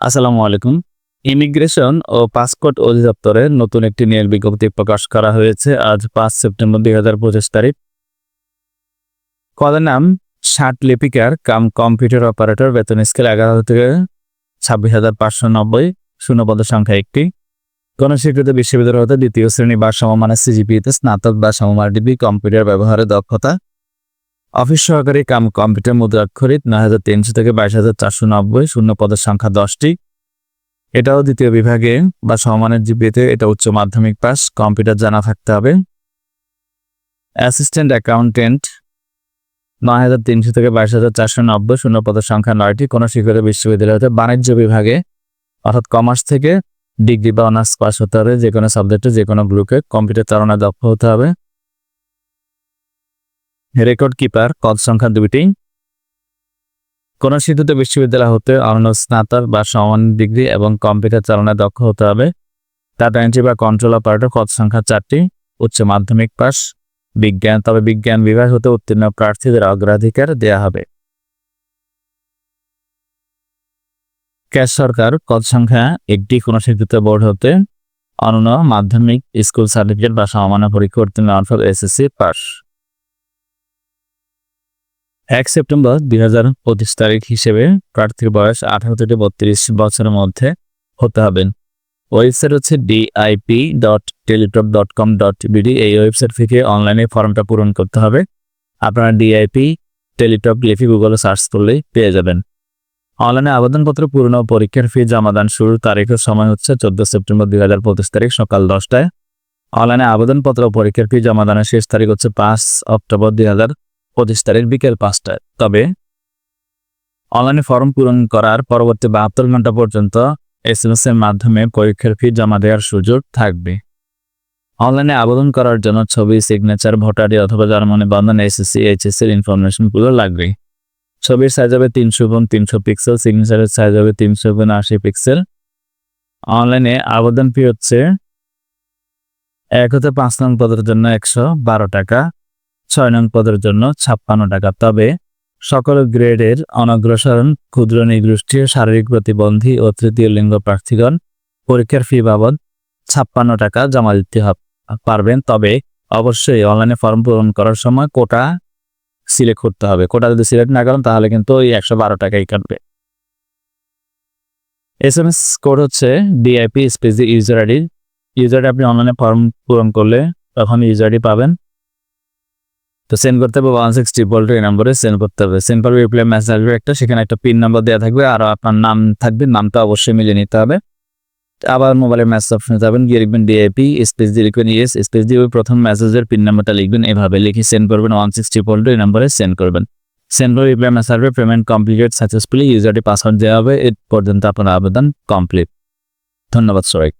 আসসালামু আলাইকুম। ইমিগ্রেশন ও পাসপোর্ট অধিদপ্তরে নতুন একটি নিয়োগ বিজ্ঞপ্তি প্রকাশ করা হয়েছে আজ পাঁচ সেপ্টেম্বর দুই হাজার পঁচিশ তারিখ। পদের নাম? ষাট লিপিকার কাম কম্পিউটার অপারেটর, বেতন স্কেল এগারো থেকে ছাব্বিশ হাজার পাঁচশো নব্বই, শূন্য পদের সংখ্যা একটি। কোন স্বীকৃত বিশ্ববিদ্যালয় হতে দ্বিতীয় শ্রেণি বা সমমানের সিজিপিতে স্নাতক বা সমমান ডিগ্রি কম্পিউটার ব্যবহারে দক্ষতা। অফিস সহকারী কাম কম্পিউটার মুদ্রাক্ষরিত নয় হাজার তিনশো থেকে বাইশ হাজার চারশো নব্বই শূন্য পদের সংখ্যা দশটি। এটাও দ্বিতীয় বিভাগে বা সমমানের জিপিতে এটা উচ্চ মাধ্যমিক পাস, কম্পিউটার জানা থাকতে হবে। অ্যাসিস্ট্যান্ট অ্যাকাউন্টেন্ট নয় হাজার তিনশো থেকে বাইশ হাজার চারশো নব্বই শূন্য পদের সংখ্যা নয়টি। কোনো শিক্ষিত বিশ্ববিদ্যালয় হতে বাণিজ্য বিভাগে, অর্থাৎ কমার্স থেকে ডিগ্রি বা অনার্স পাস হতে হবে। যে কোনো সাবজেক্টে যে কোনো গ্রুপে কম্পিউটার চালনা দক্ষ হতে হবে। রেকর্ড কিপার, পদ সংখ্যা দুইটি। কোন শিক্ষিত বিশ্ববিদ্যালয় হতে অন্য স্নাতক বা সমান ডিগ্রি এবং কম্পিউটার চালনায় দক্ষ হতে হবে। টাটা এন্ট্রি বা কন্ট্রোল অপারেটর পদ সংখ্যা চারটি। উচ্চ মাধ্যমিক পাস বিজ্ঞান, তবে বিজ্ঞান বিভাগ হতে উত্তীর্ণ প্রার্থীদের অগ্রাধিকার দেয়া হবে। ক্যাশ সরকার পদ সংখ্যা একটি কোন শিক্ষিত বোর্ড হতে অনন্য মাধ্যমিক স্কুল সার্টিফিকেট বা সমমানের পরীক্ষা উত্তীর্ণ অর্থাৎ এসএসসি পাস এক সেপ্টেম্বর দুই হাজার পঁচিশ তারিখ হিসেবে প্রার্থীর বয়স আঠারো থেকে বত্রিশ বছরের মধ্যে হতে হবে। ওয়েবসাইট হচ্ছে DIP dot teletalk dot com dot BD এই ওয়েবসাইট থেকে অনলাইনে ফর্মটা পূরণ করতে হবে। আপনারা ডিআইপি টেলিটপ লিখে গুগলে সার্চ করলেই পেয়ে যাবেন। অনলাইনে আবেদনপত্র পূর্ণ পরীক্ষার ফি জমাদান শুরুর তারিখের সময় হচ্ছে চোদ্দ সেপ্টেম্বর দুই হাজার পঁচিশ তারিখ সকাল দশটায়। অনলাইনে আবেদনপত্র পরীক্ষার ফি জমাদানের শেষ তারিখ হচ্ছে পাঁচ অক্টোবর দুই হাজার পঁচিশ বিকেল পাঁচটায়। তবে, অনলাইনে ফর্ম পূরণ করার পরবর্তী বাহাত্তর ঘণ্টা পর্যন্ত এস এম এস এর মাধ্যমে পরীক্ষার ফি জমা দেওয়ার সুযোগ থাকবে। অনলাইনে আবেদন করার জন্য ছবি সিগনেচার ভোটারি অথবা জার্মানি বন্ধন এসএসসি এইচএসসি এর ইনফরমেশনগুলো লাগবে। ছবির সাইজ হবে তিনশো গুণ তিনশো পিক্সেল সিগনেচারের সাইজ হবে তিনশো গুণ আশি পিক্সেল অনলাইনে আবেদন ফি হচ্ছে এক হতে পাঁচ নং পদের জন্য একশো বারো টাকা। ছয় নং পদের জন্য ছাপ্পান্ন টাকা। তবে সকল গ্রেডের অনগ্রসরণ, ক্ষুদ্র নিগোষ্ঠী শারীরিক প্রতিবন্ধী ও তৃতীয় লিঙ্গ প্রার্থীগণ পরীক্ষার ফি বাবদ ছাপ্পান্ন টাকা জমা দিতে পারবেন। তবে অবশ্যই অনলাইনে ফর্ম পূরণ করার সময় কোটা সিলেক্ট করতে হবে। কোটা যদি সিলেক্ট না করেন, তাহলে কিন্তু ওই একশো বারো টাকাই কাটবে। এস এম এস কোড হচ্ছে DIP space user ID. User আপনি অনলাইনে ফর্ম পূরণ করলে তখন ইউজার আইডি পাবেন। তো সেন্ড করতে হবে ওয়ান সিক্স ট্রিপল টু এই নম্বরে সেন্ড করতে হবে। সেন্ড করবে রিপ্লাই মেসেজ আসবে একটা, সেখানে একটা পিন নাম্বার দেওয়া থাকবে আর আপনার নাম থাকবে, নামটা অবশ্যই মিলিয়ে নিতে হবে। আবার মোবাইলের মেসেজ অপশনে যাবেন, গিয়ে লিখবেন ডিআইপি স্পেস দিয়ে লিখবেন ইয়েস স্পেস দিয়ে ওই প্রথম মেসেজের পিন নাম্বারটা লিখবেন এভাবে, লিখে সেন্ড করবেন ওয়ান সিক্স ট্রিপল টু এই নম্বরে সেন্ড করবেন। সেন্ড করে রিপ্লাই মেসেজ আসবে পেমেন্ট কমপ্লিটেড সাকসেসফুলি ইউজারটি পাসওয়ার্ড দেওয়া হবে এর পর্যন্ত আপনার আবেদন কমপ্লিট ধন্যবাদ সবাই